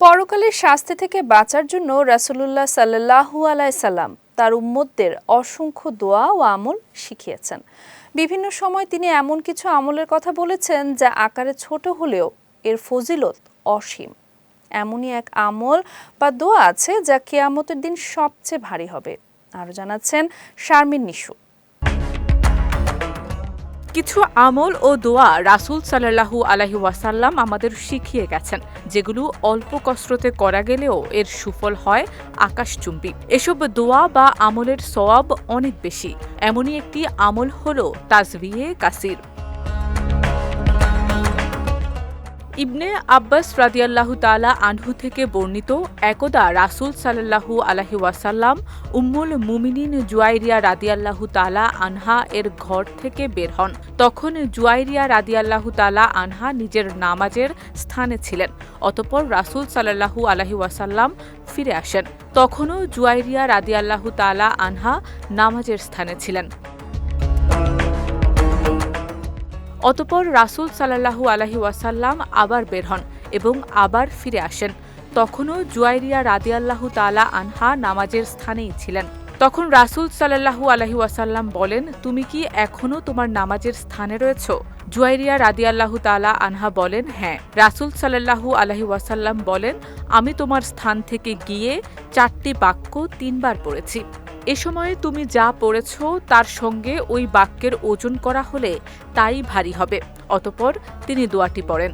পরকালের শাস্তি থেকে বাঁচার জন্য রাসূলুল্লাহ সাল্লাহু আলাইসাল্লাম তার উম্মতদের অসংখ্য দোয়া ও আমল শিখিয়েছেন। বিভিন্ন সময় তিনি এমন কিছু আমলের কথা বলেছেন যা আকারে ছোট হলেও এর ফজিলত অসীম। এমনই এক আমল বা দোয়া আছে যা কেয়ামতের দিন সবচেয়ে ভারী হবে। আরও জানাচ্ছেন শারমিন নিশু। কিছু আমল ও দোয়া রাসুল সাল্লাহু আলাহি ওয়াসাল্লাম আমাদের শিখিয়ে গেছেন, যেগুলো অল্প কসরতে করা গেলেও এর সুফল হয় আকাশচুম্বী। এসব দোয়া বা আমলের সওয়াব অনেক বেশি। এমনই একটি আমল হল তাজবিয়ে কাসির। ইবনে আব্বাস রাদিয়াল্লাহু তালা আনহু থেকে বর্ণিত একদা রাসূল সাল্লাল্লাহু আলাহি ওয়াসাল্লাম উম্মুল মুমিনিন জুয়াইরিয়া রাদিয়াল্লাহু তালা আনহা এর ঘর থেকে বের হন। তখন জুয়াইরিয়া রাদিয়াল্লাহু তালা আনহা নিজের নামাজের স্থানে ছিলেন, অতপর রাসূল সাল্লাল্লাহু আলাহি ওয়াসাল্লাম ফিরে আসেন। তখনও জুয়াইরিয়া রাদিয়াল্লাহু তালা আনহা নামাজের স্থানে ছিলেন। অতপর রাসূল সাল্লাহু আলহি ওয়াসাল্লাম আবার বের হন এবং আবার ফিরে আসেন। তখনও জুয়াইরিয়া রাদি রাদিয়াল্লাহু তালা আনহা নামাজের স্থানেই ছিলেন। তখন রাসূল সাল্লাহু আলহি ওয়াসাল্লাম বলেন, তুমি কি এখনও তোমার নামাজের স্থানে রয়েছ? জুয়াইরিয়া রাদিয়াল্লাহু তালা আনহা বলেন হ্যাঁ। রাসূল সাল্লাহু আলহি ওয়াসাল্লাম বলেন, আমি তোমার স্থান থেকে গিয়ে চারটি বাক্য তিনবার পড়েছি। এ সময়ে তুমি যা পড়েছ তার সঙ্গে ওই বাক্যের ওজন করা হলে তাই ভারী হবে। অতপর তিনি দোয়াটি পড়েন।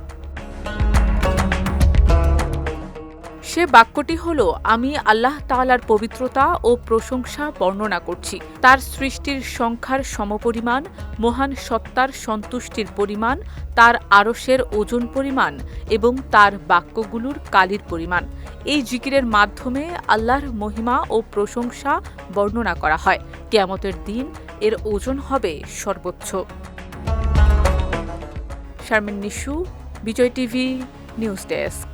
সে বাক্যটি হল, আমি আল্লাহ তাআলার পবিত্রতা ও প্রশংসা বর্ণনা করছি। তার সৃষ্টির সংখ্যার সমপরিমাণ, মহান সত্তার সন্তুষ্টির পরিমাণ, তার আরসের ওজন পরিমাণ এবং তার বাক্যগুলোর কালির পরিমাণ। এই জিকিরের মাধ্যমে আল্লাহর মহিমা ও প্রশংসা বর্ণনা করা হয়। কেয়ামতের দিন এর ওজন হবে সর্বোচ্চ। Sharmin Nishu, Bijoy TV, news desk.